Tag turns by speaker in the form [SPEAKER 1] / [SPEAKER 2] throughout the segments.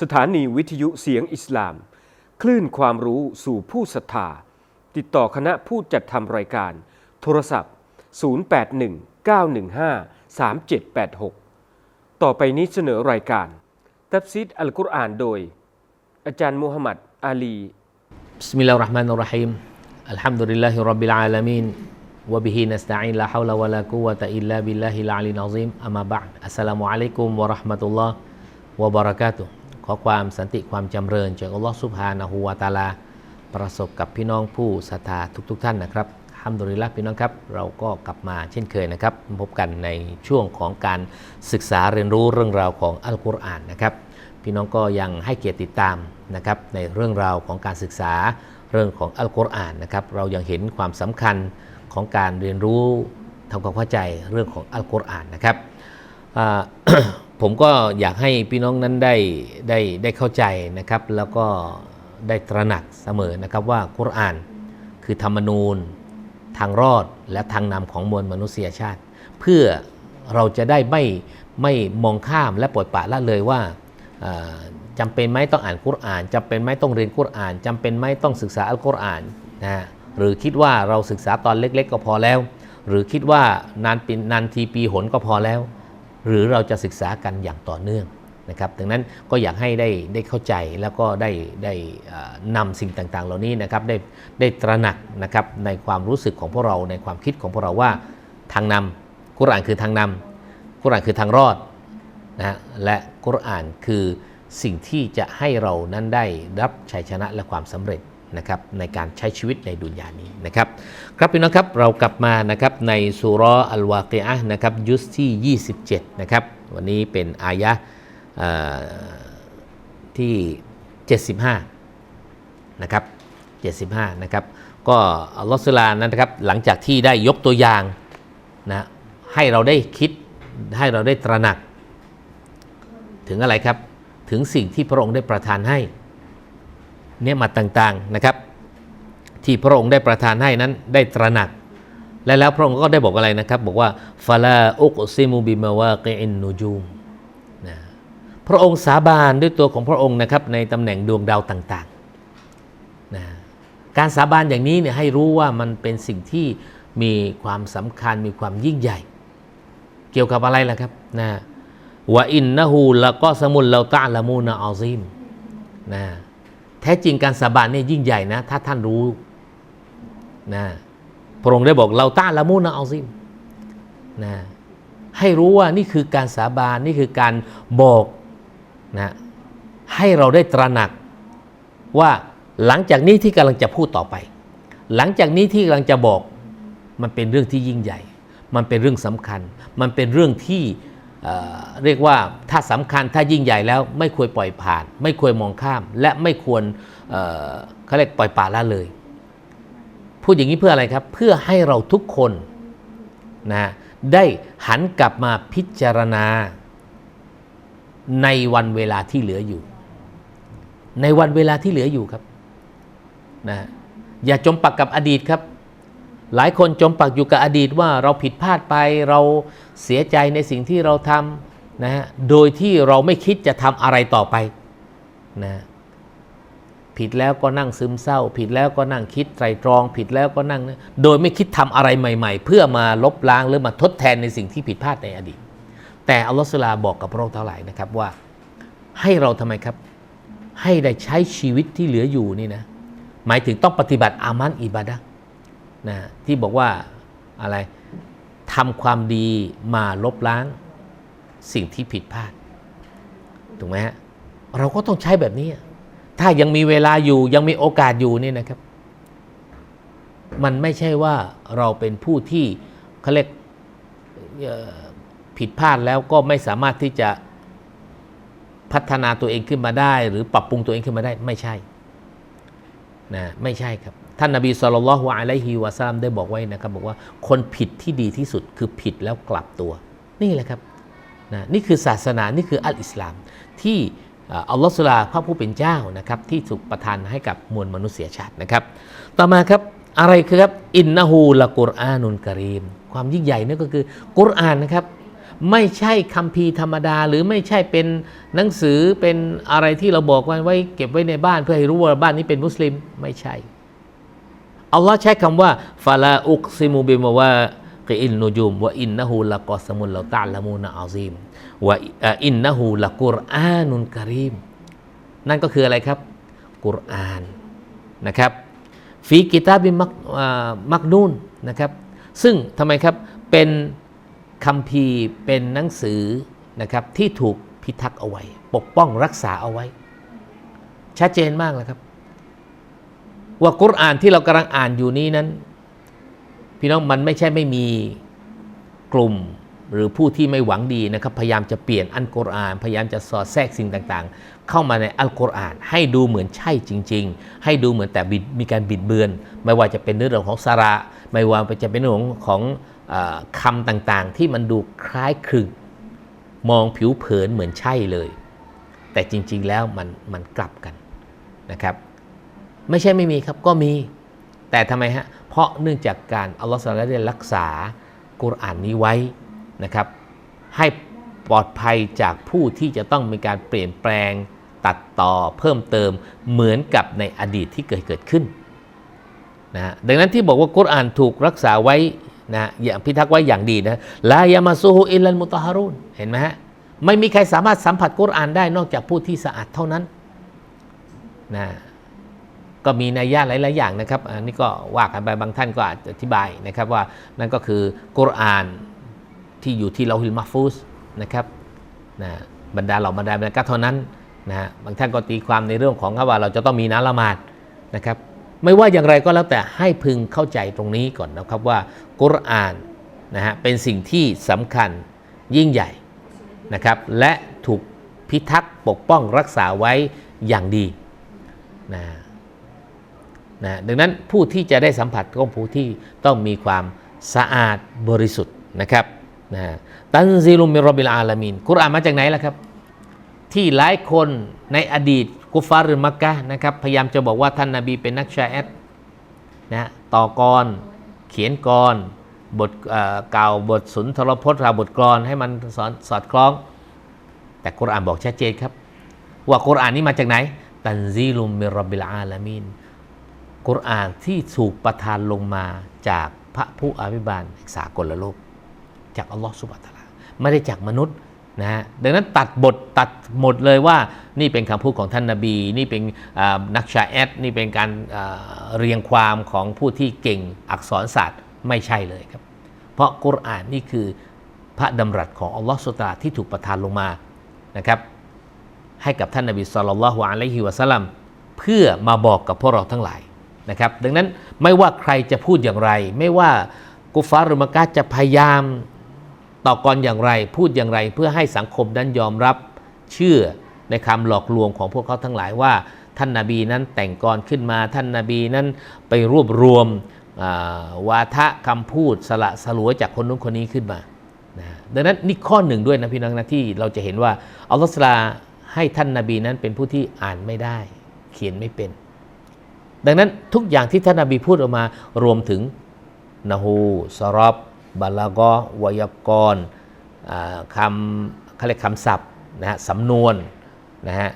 [SPEAKER 1] สถานีวิทยุเสียงอิสลาม คลื่นความรู้สู่ผู้ศรัทธา ติดต่อคณะผู้จัดทำรายการ โทรศัพท์ 0819153786 ต่อไปนี้เสนอรายการ ตับซิดอัลกุรอานโดย อาจารย์มูฮัมหมัดอาลี
[SPEAKER 2] بسم الله الرحمن الرحيم الحمد لله رب العالمين وبه نستعين لا حول ولا قوة إلا بالله العلي العظيم أما بعد السلام عليكم ورحمة الله وبركاته ขอความสันติความจำเริญจากอัลลอฮฺสุบฮานะฮูวาตาลา ประสบกับพี่น้องผู้ศรัทธาทุกๆทท่านนะครับฮัมดุลิลละพี่น้องครับ เราก็กลับมาเช่นเคยนะครับ พบกันในช่วงของการศึกษาเรียนรู้เรื่องราวของอัลกุรอานนะครับ พี่น้องก็ยังให้เกียรติติดตามนะครับในเรื่องราวของการศึกษาเรื่องของอัลกุรอานนะครับ เรายังเห็นความสำคัญของการเรียนรู้ทำความเข้าใจเรื่องของอัลกุรอานนะครับ ผมก็อยากให้พี่น้องนั้นได้ได้ได้เข้าใจนะครับ แล้วก็ได้ตระหนักเสมอนะครับว่ากุรอานคือธรรมนูญ ทางรอดและทางนำของมวลมนุษยชาติ เพื่อเราจะได้ไม่ไม่มองข้ามและปล่อยปละละเลยว่าเอ่อจำเป็นไหมต้องอ่านกุรอานจำเป็นไหมต้องเรียนกุรอานจำเป็นไหมต้องศึกษาอัลกุรอานนะฮะหรือคิดว่าเราศึกษาตอนเล็ก ๆ ก็พอแล้ว หรือคิดว่านานปีนานทีปีหนก็พอแล้ว หรือเราจะศึกษากันอย่างต่อเนื่องนะครับดังนั้นก็อยากให้ได้ได้เข้าใจแล้วก็ได้ได้นำสิ่งต่างๆ เหล่านี้นะครับได้ได้ตระหนักนะครับในความรู้สึกของพวกเราในความคิดของพวกเราว่าทางนำกุรอานคือทางนำกุรอานคือทางรอดนะฮะและกุรอานคือสิ่งที่จะให้เรานั้นได้รับชัยชนะและความสำเร็จ นะครับในการใช้ชีวิตในดุนยานี้นะครับครับพี่น้องครับเรากลับมานะครับในสุรออัลวาเกีอะนะครับยุสที่ 27 นะครับ วันนี้เป็นอายะที่ 75 นะครับ 75 นะครับ ก็อัลลอฮฺสุลานั้นนะครับหลังจากที่ได้ยกตัวอย่างนะให้เราได้คิดให้เราได้ตระหนัก ถึงอะไรครับถึงสิ่งที่พระองค์ได้ประทานให้ เนี่ยมาต่างๆนะครับ ที่พระองค์ได้ประทานให้นั้นได้ตระหนัก และแล้วพระองค์ก็ได้บอกอะไรนะครับ บอกว่าฟาลาอุกซิมูบิมาวาเกอินนูจูมนะพระองค์สาบานด้วยตัวของพระองค์นะครับในตำแหน่งดวงดาวต่างๆนะการสาบานอย่างนี้เนี่ยให้รู้ว่ามันเป็นสิ่งที่มีความสำคัญมีความยิ่งใหญ่ เกี่ยวกับอะไรล่ะครับนะวะอินนะฮูละก็สมุลเราตะละมูนะอัลซิมนะ แท้จริงการสาบานเนี่ยยิ่งใหญ่นะ ถ้าท่านรู้นะพระองค์ได้บอกเราตะละมูนะเอัลซิมนะให้รู้ว่านี่คือการสาบานนี่คือการบอกนะให้เราได้ตระหนักว่าหลังจากนี้ที่กำลังจะพูดต่อไป หลังจากนี้ที่กำลังจะบอก มันเป็นเรื่องที่ยิ่งใหญ่ มันเป็นเรื่องสำคัญ มันเป็นเรื่องที่ เรียกว่าถ้าสำคัญถ้ายิ่งใหญ่แล้วไม่ควรปล่อยผ่าน ไม่ควรมองข้าม และไม่ควรเอ่อเขาเรียกปล่อยปละละเลย พูดอย่างนี้เพื่ออะไรครับ เพื่อให้เราทุกคนนะได้หันกลับมาพิจารณา ในวันเวลาที่เหลืออยู่ ในวันเวลาที่เหลืออยู่ครับนะอย่าจมปักกับอดีตครับ หลายคนจมปักอยู่กับอดีตว่าเราผิดพลาดไปเราเสียใจในสิ่งที่เราทำนะฮะโดยที่เราไม่คิดจะทำอะไรต่อไปนะผิดแล้วก็นั่งซึมเศร้า ผิดแล้วก็นั่งคิดไตรตรอง ผิดแล้วก็นั่ง โดยไม่คิดทำอะไรใหม่ ๆ เพื่อมาลบล้างหรือมาทดแทนในสิ่งที่ผิดพลาดในอดีต แต่อัลลอฮฺสุลาบอกกับพระองค์เท่าไหร่นะครับว่า ให้เราทำไมครับ ให้ได้ใช้ชีวิตที่เหลืออยู่นี่นะหมายถึงต้องปฏิบัติอามันอิบาดะห นะที่บอกว่าอะไรทำความดีมาลบล้างสิ่งที่ผิดพลาดถูกไหมฮะเราก็ต้องใช้แบบนี้ ถ้ายังมีเวลาอยู่ยังมีโอกาสอยู่นี่นะครับ มันไม่ใช่ว่าเราเป็นผู้ที่เขาเรียกผิดพลาดแล้วก็ไม่สามารถที่จะพัฒนาตัวเองขึ้นมาได้ หรือปรับปรุงตัวเองขึ้นมาได้ไม่ใช่ นะไม่ใช่ครับ ท่านนบีสุลต่านละฮ์อะลัยฮิวะซัลลัมได้บอกไว้นะครับบอกว่าคนผิดที่ดีที่สุดคือผิดแล้วกลับตัว นี่แหละครับนะนี่คือศาสนานี่คืออัลอิสลาม ที่อัลลอฮฺสุลาพระผู้เป็นเจ้านะครับที่ถูกประทานให้กับมวลมนุษยชาตินะครับ ต่อมาครับอะไรคือครับอินนะฮูละกุรอานุนกรีม ความยิ่งใหญ่นั่นก็คือกุรอานนะครับ ไม่ใช่คัมภีร์ธรรมดา หรือไม่ใช่เป็นหนังสือเป็นอะไรที่เราบอกไว้ไว้เก็บไว้ในบ้านเพื่อให้รู้ว่าบ้านนี้เป็นมุสลิมไม่ใช่อัลลอฮ์ใช้คำว่าฟาลาอุกซิมูบิมว่ากินนูจุมว่าอินนะฮูละกอสมุลลาตะละมูนอาซิมว่าอินนะฮูละกุรอานุนกะรีมนั่นก็คืออะไรครับ กุรอานนะครับฟีกิตาบิมักมักนูนนะครับ ซึ่งทำไมครับเป็น คัมภีร์เป็นหนังสือนะครับที่ถูกพิทักษ์เอาไว้ ปกป้องรักษาเอาไว้ ชัดเจนมากเลยครับ ว่ากุรอานที่เรากำลังอ่านอยู่นี้นั้น พี่น้องมันไม่ใช่ไม่มีกลุ่มหรือผู้ที่ไม่หวังดีนะครับ พยายามจะเปลี่ยนอัลกุรอาน พยายามจะสอดแทรกสิ่งต่างๆ เข้ามาในอัลกุรอาน ให้ดูเหมือนใช่จริง ๆ ให้ดูเหมือนแต่มีการบิดเบือน ไม่ว่าจะเป็นเรื่องของสาระ ไม่ว่าจะเป็นเรื่องของ คำต่างๆที่มันดูคล้ายคลึงมองผิวเผินเหมือนใช่เลย แต่จริงๆแล้วมันมันกลับกันนะครับ ไม่ใช่ไม่มีครับก็มี แต่ทำไมฮะ เพราะเนื่องจากการอัลลอฮฺสุลตานได้รักษากุรอานนี้ไว้นะครับ ให้ปลอดภัยจากผู้ที่จะต้องมีการเปลี่ยนแปลงตัดต่อเพิ่มเติมเหมือนกับในอดีตที่เคยเกิดขึ้นนะฮะดังนั้นที่บอกว่ากุรอานถูกรักษาไว้ นะอย่างพิทักษ์ไว้อย่างดีนะลายามาซูฮูอิลลันมุตฮารุนเห็นไหมฮะไม่มีใครสามารถสัมผัสกุรอานได้นอกจากผู้ที่สะอาดเท่านั้นนะก็มีนัยยะหลาย ๆ อย่างนะครับ อันนี้ก็ว่ากันไปบางท่านก็อาจจะอธิบายนะครับว่านั่นก็คือกุรอานที่อยู่ที่เราฮิลมาฟูสนะครับนะบรรดาเหล่าบรรดาบรรดาเท่านั้นนะฮะบางท่านก็ตีความในเรื่องของว่าเราจะต้องมีน้ำละหมาดนะครับ ไม่ว่าอย่างไรก็แล้วแต่ให้พึงเข้าใจตรงนี้ก่อนนะครับว่ากุรอานนะฮะเป็นสิ่งที่สำคัญยิ่งใหญ่นะครับและถูกพิทักษ์ปกป้องรักษาไว้อย่างดีนะนะดังนั้นผู้ที่จะได้สัมผัสก็ผู้ที่ต้องมีความสะอาดบริสุทธิ์นะครับนะตันซิลุมมิรบิลอาลามินกุรอานมาจากไหนล่ะครับ ที่หลายคนในอดีตกุฟาร์หรือมักกะนะครับพยายามจะบอกว่าท่านนาบีเป็นนักชาแอดนะต่อกรเขียนกรบทเอ่อกล่าวบทสุนทรพจน์ราบทกรอนให้มันสอนสอดคล้อง แต่กุรอานบอกชัดเจนครับ ว่ากุรอานนี้มาจากไหน ตันซีลุมมิรบิลอาลามินกุรอานที่ถูกประทานลงมาจากพระผู้อภิบาลสากลโลก จากอัลลอฮฺสุบะตะลาไม่ได้จากมนุษย์ นะฮะดังนั้นตัดบทตัดหมดเลยว่านี่เป็นคำพูดของท่านนาบี นี่เป็นนักชาแอดนี่เป็นการเรียงความของผู้ที่เก่งอักษรศาสตร์ไม่ใช่เลยครับ เพราะกุรอานนี่คือพระดำรัสของอัลลอฮฺสุตาที่ถูกประทานลงมานะครับให้กับท่านนบีสุลต่านละฮ์อะลัยฮิวะสัลลัมเพื่อมาบอกกับพวกเราทั้งหลายนะครับดังนั้นไม่ว่าใครจะพูดอย่างไร ไม่ว่ากุฟาร์หรือมักะจะพยายาม ต่อกรอย่างไรพูดอย่างไรเพื่อให้สังคมนั้นยอมรับเชื่อในคำหลอกลวงของพวกเขาทั้งหลายว่า ท่านนาบีนั้นแต่งกรขึ้นมาท่านนาบีนั้นไปรวบรวมวาทะคำพูดสละสลวยจากคนนู้นคนนี้ขึ้นมานะดังนั้นนี่ข้อหนึ่งด้วยนะพี่น้องนะที่เราจะเห็นว่าอัลลอฮฺสลาให้ท่านนาบีนั้นเป็นผู้ที่อ่านไม่ได้ เขียนไม่เป็น ดังนั้นทุกอย่างที่ท่านนาบีพูดออกมารวมถึงนะฮูสรอบ บาลากอวยากรคำเขาเรียกคำศัพท์นะฮะสำนวนนะฮะ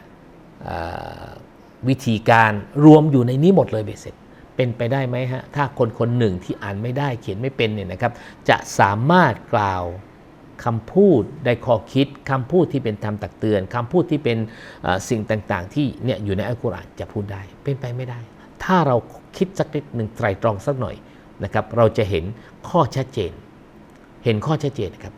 [SPEAKER 2] วิธีการรวมอยู่ในนี้หมดเลยเบสเสร็จเป็นไปได้ไหมฮะ ถ้าคนคนหนึ่งที่อ่านไม่ได้เขียนไม่เป็นเนี่ยนะครับ จะสามารถกล่าวคำพูดได้ข้อคิดคำพูดที่เป็นธรรมตักเตือนคำพูดที่เป็นสิ่งต่างๆ ที่เนี่ยอยู่ในอัลกุรอานจะพูดได้เป็นไปไม่ได้ ถ้าเราคิดสักนิดหนึ่งไตรตรองสักหน่อยนะครับ เราจะเห็นข้อชัดเจน เห็นข้อชัดเจนนะครับ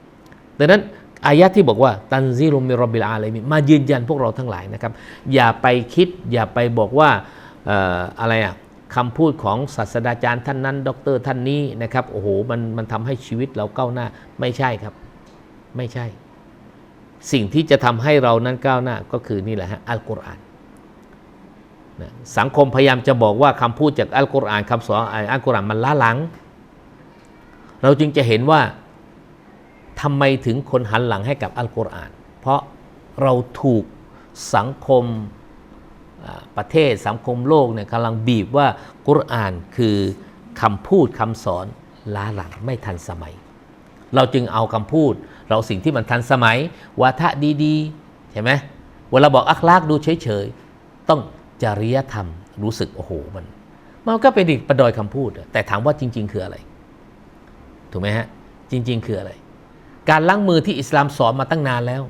[SPEAKER 2] ดังนั้นอายะที่บอกว่าตันซีรุมิรบบิลอาลัยมิมายืนยันพวกเราทั้งหลายนะครับ อย่าไปคิด อย่าไปบอกว่าออะไรอะคำพูดของศาสตราจารย์ท่านนั้น ด็อกเตอร์ท่านนี้นะครับโอ้โหมันมันทำให้ชีวิตเราก้าวหน้าไม่ใช่ครับ ไม่ใช่ สิ่งที่จะทำให้เรานั้นก้าวหน้าก็คือนี่แหละฮะอัลกุรอานนะสังคมพยายามจะบอกว่าคำพูดจากอัลกุรอานคำสอนอัลกุรอานมันล้าหลัง เราจึงจะเห็นว่า ทำไมถึงคนหันหลังให้กับอัลกุรอาน เพราะเราถูกสังคมประเทศสังคมโลกเนี่ยกำลังบีบว่ากุรอานคือคำพูดคำสอนล้าหลังไม่ทันสมัย เราจึงเอาคำพูด เราสิ่งที่มันทันสมัยวาทะดีๆใช่ไหมเวลาบอกอัคลากดูเฉยๆ ต้องจริยธรรมรู้สึกโอ้โหมันมันก็เป็นอีกประดอยคำพูด แต่ถามว่าจริง ๆ คืออะไร ถูกไหมฮะ จริง ๆ คืออะไร การล้างมือที่อิสลามสอนมาตั้งนานแล้ว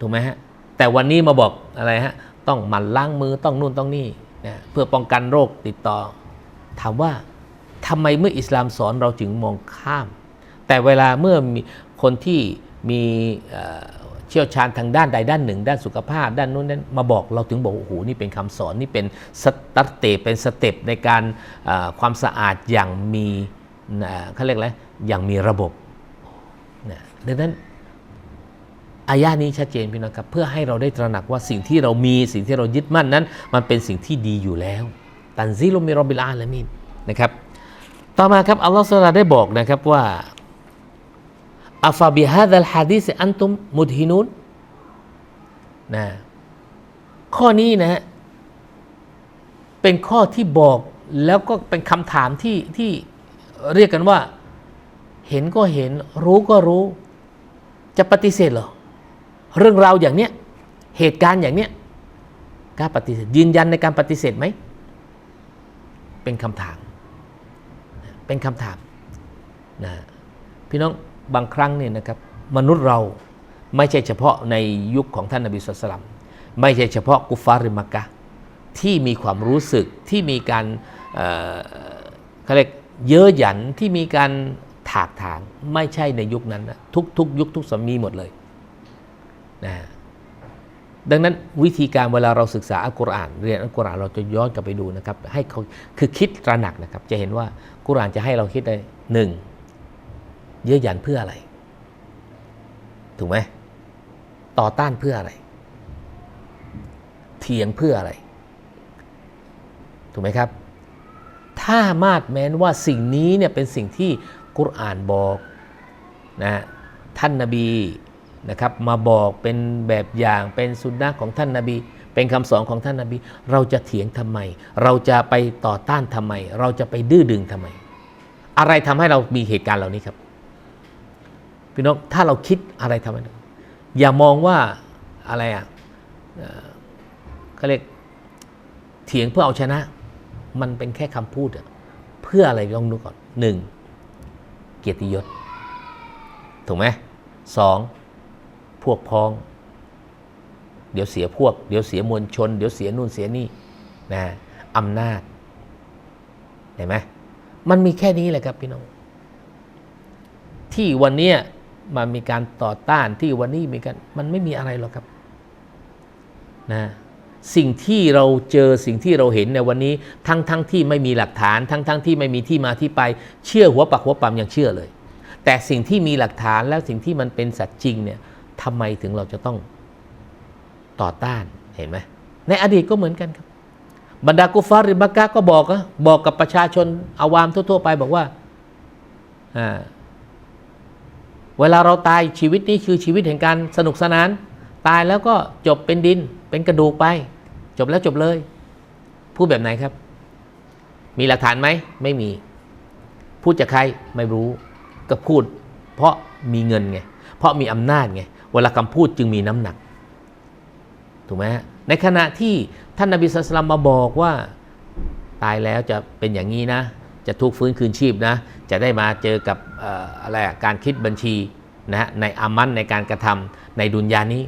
[SPEAKER 2] ถูกไหมฮะ แต่วันนี้มาบอกอะไรฮะ ต้องหมั่นล้างมือต้องนู่นต้องนี่นะเพื่อป้องกันโรคติดต่อ ถามว่าทำไมเมื่ออิสลามสอนเราจึงมองข้าม แต่เวลาเมื่อมีคนที่มีเชี่ยวชาญทางด้านใดด้านหนึ่ง ด้านสุขภาพ ด้านนู้นนั้นมาบอกเราถึงบอกโอ้โหนี่เป็นคำสอนนี่เป็นสตัตเตเป็นสเต็ปในการความสะอาดอย่างมีเอ่อเขาเรียกอะไรอย่างมีระบบ ดังนั้นอายานี้ชัดเจนพี่น้องครับเพื่อให้เราได้ตระหนักว่าสิ่งที่เรามีสิ่งที่เรายึดมั่นนั้น มันเป็นสิ่งที่ดีอยู่แล้ว ตันซิลุมิรอบิลอาลามีนนะครับ ต่อมาครับอัลลอฮฺสุลตานได้บอกนะครับว่าอัฟาบิฮาดัลฮะดีษอันตุมมุดฮินุนนะข้อนี้นะเป็นข้อที่บอกแล้วก็เป็นคำถามที่ที่เรียกกันว่า เห็นก็เห็นรู้ก็รู้ จะปฏิเสธเหรอ เรื่องราวอย่างเนี้ยเหตุการณ์อย่างเนี้ยกล้าปฏิเสธยืนยันในการปฏิเสธไหม เป็นคำถาม เป็นคำถามนะพี่น้องบางครั้งเนี่ยนะครับมนุษย์เราไม่ใช่เฉพาะในยุคของท่านนบีสุลต่านไม่ใช่เฉพาะกุฟาริมักกะที่มีความรู้สึกที่มีการเอ่อเขาเรียกเย้อหยันที่มีการ ถากถางไม่ใช่ในยุคนั้นนะทุกทุกยุคทุกสมัยหมดเลยนะดังนั้นวิธีการเวลาเราศึกษาอัลกุรอานเรียนอัลกุรอานเราจะย้อนกลับไปดูนะครับให้เขาคือคิดตระหนักนะครับ จะเห็นว่ากุรอานจะให้เราคิดได้หนึ่งเย้อหยันเพื่ออะไร ถูกไหมต่อต้านเพื่ออะไร เถียงเพื่ออะไร ถูกไหมครับ ถ้ามาดแม้นว่าสิ่งนี้เนี่ยเป็นสิ่งที่ กุรอานบอกนะท่านนาบีนะครับมาบอกเป็นแบบอย่างเป็นสุนนะของท่านนาบี เป็นคำสอนของท่านนาบี เราจะเถียงทำไม เราจะไปต่อต้านทำไม เราจะไปดื้อดึงทำไม อะไรทำให้เรามีเหตุการณ์เหล่านี้ครับพี่น้องถ้าเราคิดอะไรทำให้อย่ามองว่าอะไรอะเขาเรียกเถียงเพื่อเอาชนะ มันเป็นแค่คำพูดเพื่ออะไรลองดูก่อนหนึ่ง เกียรติยศ ถูกไหมสองพวกพ้อง เดี๋ยวเสียพวก เดี๋ยวเสียมวลชน เดี๋ยวเสียนู่นเสียนี่นะอำนาจเห็นไหมมันมีแค่นี้แหละครับพี่น้อง ที่วันนี้มันมีการต่อต้านที่วันนี้มีการมันไม่มีอะไรหรอกครับนะ สิ่งที่เราเจอสิ่งที่เราเห็นในวันนี้ ทั้งทั้งที่ไม่มีหลักฐาน ทั้งทั้งที่ไม่มีที่มาที่ไป เชื่อหัวปักหัวปั๊มยังเชื่อเลย แต่สิ่งที่มีหลักฐานแล้วสิ่งที่มันเป็นสัจจริงเนี่ยทำไมถึงเราจะต้องต่อต้านเห็นไหมในอดีตก็เหมือนกันครับ บรรดากุฟาริบักกะก็บอกอะบอกกับประชาชนอาวามทั่ว ๆ ไปบอกว่าเวลาเราตายชีวิตนี้คือชีวิตแห่งการสนุกสนาน ตายแล้วก็จบเป็นดิน เป็นกระดูกไป จบแล้วจบเลย พูดแบบไหนครับ มีหลักฐานไหมไม่มี พูดจากใครไม่รู้ก็พูด เพราะมีเงินไงเพราะมีอำนาจไงเวลาคำพูดจึงมีน้ำหนักถูกไหมในขณะที่ท่านนบีสุลต่านมาบอกว่าตายแล้วจะเป็นอย่างนี้นะ จะทุกข์ฟื้นคืนชีพนะ จะได้มาเจอกับอออะไรการคิดบัญชีนะในอามันในการกระทำในดุนยานี้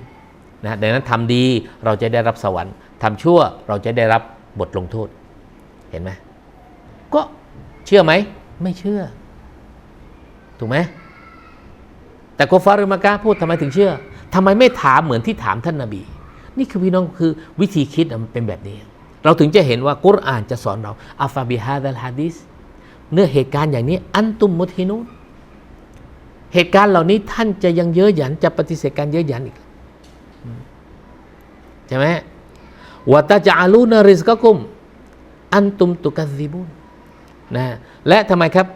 [SPEAKER 2] นะดังนั้นทำดีเราจะได้รับสวรรค์ทำชั่วเราจะได้รับบทลงโทษ เห็นไหมก็เชื่อไหม ไม่เชื่อ ถูกไหมแต่กฟารุมากาพูดทำไมถึงเชื่อทำไมไม่ถามเหมือนที่ถามท่านนาบี นี่คือพี่น้องคือวิธีคิดมันเป็นแบบนี้ เราถึงจะเห็นว่ากุรอานจะสอนเราอัฟาบิฮาดัลฮะดิษเนื้อเหตุการณ์อย่างนี้ อันตุมมุทินุนเหตุการณ์เหล่านี้ท่านจะยังเย้อหยันจะปฏิเสธการเย้อหยันอีก ใช่ไหมวะตาจาลูนาริสกะกุม อันตุมตุกัซิบุนนะและทำไมครับ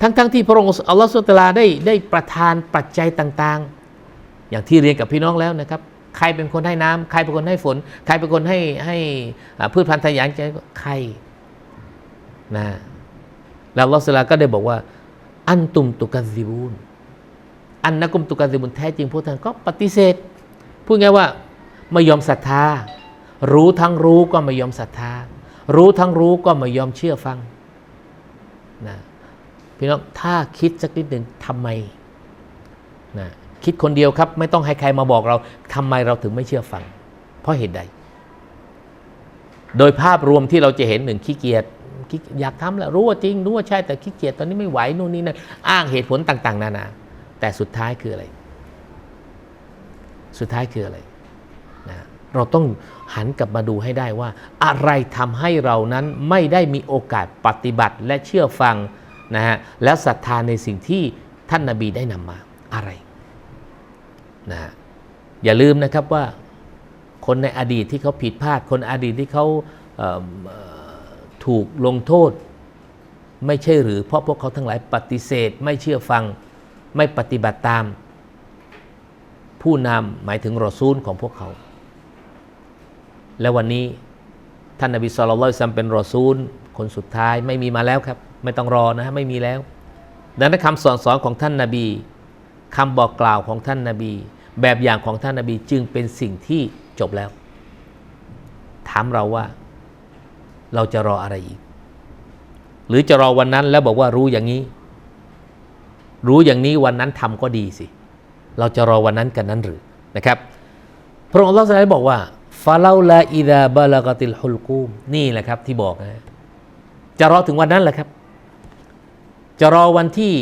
[SPEAKER 2] ทั้งๆทที่พระองค์อัลลอฮฺสุลตาได้ได้ประทานปัจจัยต่าง ๆ อย่างที่เรียนกับพี่น้องแล้วนะครับ ใครเป็นคนให้น้ำใครเป็นคนให้ฝน ใครเป็นคนให้ให้พืชพันธุ์ทะยานใจใครนะแล้วอัลลอฮฺสุลตาก็ได้บอกว่า อันตุมตุกัซิบูนอันนักุมตุกาซิบุนแท้จริงพวกท่านก็ปฏิเสธพูดง่ายว่า ไม่ยอมศรัทธา รู้ทั้งรู้ก็ไม่ยอมศรัทธา รู้ทั้งรู้ก็ไม่ยอมเชื่อฟังนะพี่น้องถ้าคิดสักนิดหนึ่งทำไมนะคิดคนเดียวครับ ไม่ต้องให้ใครมาบอกเราทำไมเราถึงไม่เชื่อฟัง เพราะเหตุใด โดยภาพรวมที่เราจะเห็นหนึ่งขี้เกียจอยากทำแหละรู้ว่าจริงรู้ว่าใช่แต่ขี้เกียจตอนนี้ไม่ไหวนู่นนี่นั่นอ้างเหตุผลต่าง ๆ นานา แต่สุดท้ายคืออะไร สุดท้ายคืออะไร เราต้องหันกลับมาดูให้ได้ว่า อะไรทำให้เรานั้นไม่ได้มีโอกาสปฏิบัติและเชื่อฟังนะฮะแล้วศรัทธาในสิ่งที่ท่านนาบีได้นำมาอะไรนะฮะอย่าลืมนะครับว่าคนในอดีตที่เขาผิดพลาด คนอดีตที่เขาเอ่อเอ่อถูกลงโทษ ไม่ใช่หรือเพราะพวกเขาทั้งหลายปฏิเสธ ไม่เชื่อฟังไม่ปฏิบัติตาม ผู้นำหมายถึงรอซูลของพวกเขา และวันนี้ท่านนบีสุลต่านเป็นรอซูล คนสุดท้ายไม่มีมาแล้วครับ ไม่ต้องรอนะไม่มีแล้ว ดังนั้นคำสอนสอนของท่านนาบีคำบอกกล่าวของท่านนาบี แบบอย่างของท่านนาบีจึงเป็นสิ่งที่จบแล้ว ถามเราว่า เราจะรออะไรอีก หรือจะรอวันนั้นแล้วบอกว่ารู้อย่างนี้ รู้อย่างนี้วันนั้นทำก็ดีสิ เราจะรอวันนั้นกันนั้นหรือนะครับ พระองค์อัลลอฮฺได้บอกว่า ฟาเลาลาอิดาบาลากติลฮุลกูมนี่แหละครับที่บอกนะจะรอถึงวันนั้นแหละครับ จะรอวันที่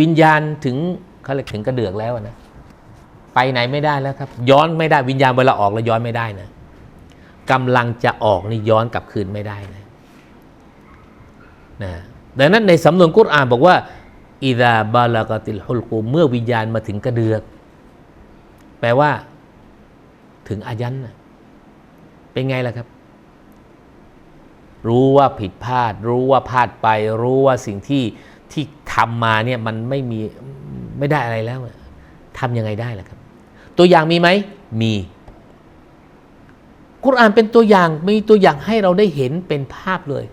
[SPEAKER 2] วิญญาณถึงเขาเรียกถึงกระเดือกแล้วนะไปไหนไม่ได้แล้วครับ ย้อนไม่ได้วิญญาณเวลาออกแล้วย้อนไม่ได้นะกำลังจะออกนี่ย้อนกลับคืนไม่ได้นะนะดังนั้นในสำนวนกุรอานบอกว่าอิดาบาลากติลฮุลกูมเมื่อวิญญาณมาถึงกระเดือก แปลว่าถึงอายันนะ เป็นไงล่ะครับ รู้ว่าผิดพลาด รู้ว่าพลาดไป รู้ว่าสิ่งที่ที่ทำมาเนี่ยมันไม่มีไม่ได้อะไรแล้วทำยังไงได้ล่ะครับ ตัวอย่างมีไหมมีกุรอานเป็นตัวอย่างมีตัวอย่างให้เราได้เห็นเป็นภาพเลย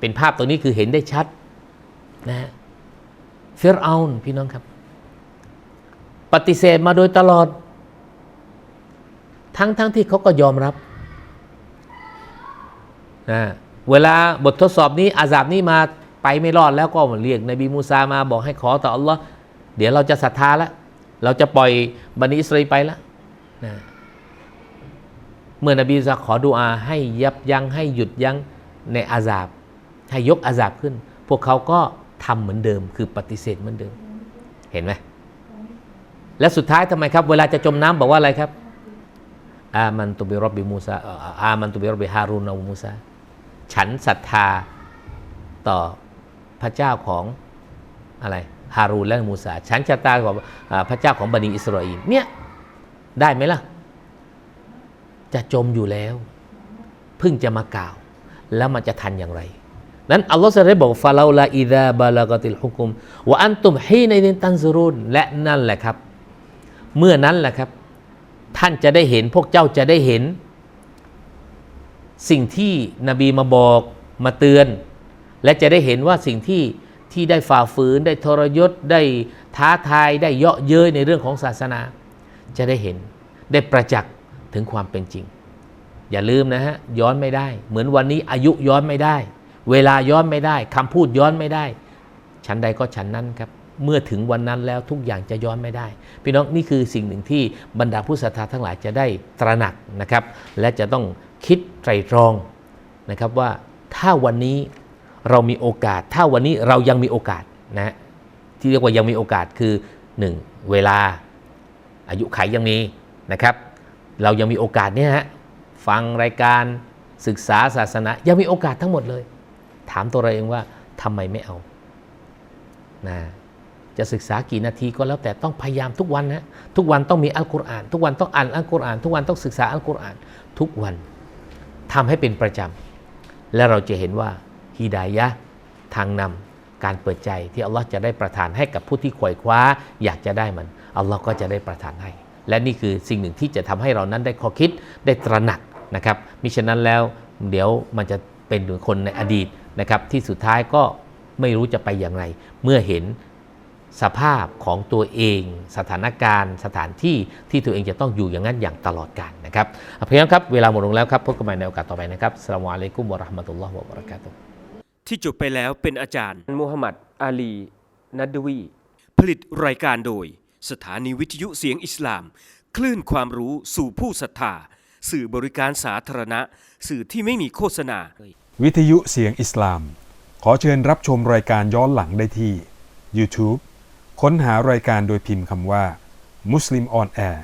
[SPEAKER 2] เป็นภาพตัวนี้คือเห็นได้ชัดนะฮะฟิรเอานพี่น้องครับ ปฏิเสธมาโดยตลอด ทั้งทั้งที่เขาก็ยอมรับ นะเวลาบททดสอบนี้อาซาบนี้มาไปไม่รอดแล้วก็เรียกนบีมูซามาบอกให้ขอต่ออัลลอฮ์เดี๋ยวเราจะศรัทธาแล้วเราจะปล่อยบันิอิสราเอลไปแล้วนะเมื่อนบีมูซาขอดุอาให้ยับยั้งให้หยุดยั้งในอาซาบ ให้ยกอาซาบขึ้น พวกเขาก็ทำเหมือนเดิม คือปฏิเสธเหมือนเดิม เห็นไหมและสุดท้ายทำไมครับ เวลาจะจมน้ำบอกว่าอะไรครับ อามันตุบิรบบิมูซาอามันตุบิรบบิฮารุนอูมูซา ฉันศรัทธาต่อพระเจ้าของอะไรฮารูนและมูซาฉันศรัทธาต่ออ่าพระเจ้าของบันิอิสราเอลเนี่ยได้ไหมล่ะ จะจมอยู่แล้วเพิ่งจะมากล่าว แล้วมันจะทันอย่างไร นั้นอัลลอฮฺจะได้บอกฟาลาลาอิดาบาลากติลฮุกุมวะอันตุมฮีในดินตันซูรุนและนั่นแหละครับ เมื่อนั้นแหละครับ ท่านจะได้เห็นพวกเจ้าจะได้เห็น สิ่งที่นบีมาบอกมาเตือน และจะได้เห็นว่าสิ่งที่ที่ได้ฝ่าฝืนได้ทรยศได้ท้าทายได้เยาะเย้ยในเรื่องของศาสนา จะได้เห็นได้ประจักษ์ถึงความเป็นจริง อย่าลืมนะฮะย้อนไม่ได้ เหมือนวันนี้อายุย้อนไม่ได้ เวลาย้อนไม่ได้คำพูดย้อนไม่ได้ ชั้นใดก็ชั้นนั้นครับเมื่อถึงวันนั้นแล้วทุกอย่างจะย้อนไม่ได้ พี่น้องนี่คือสิ่งหนึ่งที่บรรดาผู้ศรัทธาทั้งหลายจะได้ตระหนักนะครับ และจะต้อง คิดไตรตรองนะครับว่าถ้าวันนี้เรามีโอกาส ถ้าวันนี้เรายังมีโอกาสนะที่เรียกว่ายังมีโอกาสคือ 1. เวลาอายุไขยังมีนะครับ เรายังมีโอกาสเนี่ยฮะฟังรายการศึกษาศาสนายังมีโอกาสทั้งหมดเลย ถามตัวเราเองว่าทำไมไม่เอานะจะศึกษากี่นาทีก็แล้วแต่ต้องพยายามทุกวันนะทุกวันต้องมีอัลกุรอาน ทุกวันต้องอ่านอัลกุรอาน ทุกวันต้องศึกษาอัลกุรอาน ทุกวัน ทำให้เป็นประจำ และเราจะเห็นว่าฮิดายะทางนำการเปิดใจที่อัลลอฮ์จะได้ประทานให้กับผู้ที่ขวยคว้า อยากจะได้มันอัลลอฮ์ก็จะได้ประทานให้ และนี่คือสิ่งหนึ่งที่จะทำให้เรานั้นได้ข้อคิดได้ตระหนักนะครับมิฉะนั้นแล้วเดี๋ยวมันจะเป็นคนในอดีตนะครับที่สุดท้ายก็ไม่รู้จะไปอย่างไร เมื่อเห็น สภาพของตัวเอง สถานการณ์ สถานที่ที่ตัวเองจะต้องอยู่อย่างนั้นอย่างตลอดกาลนะครับอะเพียงครับเวลาหมดลงแล้วครับพบกันใหม่ในโอกาสต่อไปนะครับสลามอะลัยกุมวะเราะห์มะตุลลอฮ์วะบะเราะกาตุฮ์
[SPEAKER 1] ที่จบไปแล้วเป็นอาจารย์มูฮัมหมัดอาลีนัดดวีผลิตรายการโดย สถานีวิทยุเสียงอิสลาม คลื่นความรู้สู่ผู้ศรัทธาสื่อบริการสาธารณะ สื่อที่ไม่มีโฆษณา
[SPEAKER 3] วิทยุเสียงอิสลาม ขอเชิญรับชมรายการย้อนหลังได้ที่ YouTube ค้นหารายการโดยพิมพ์คำว่า Muslim on Air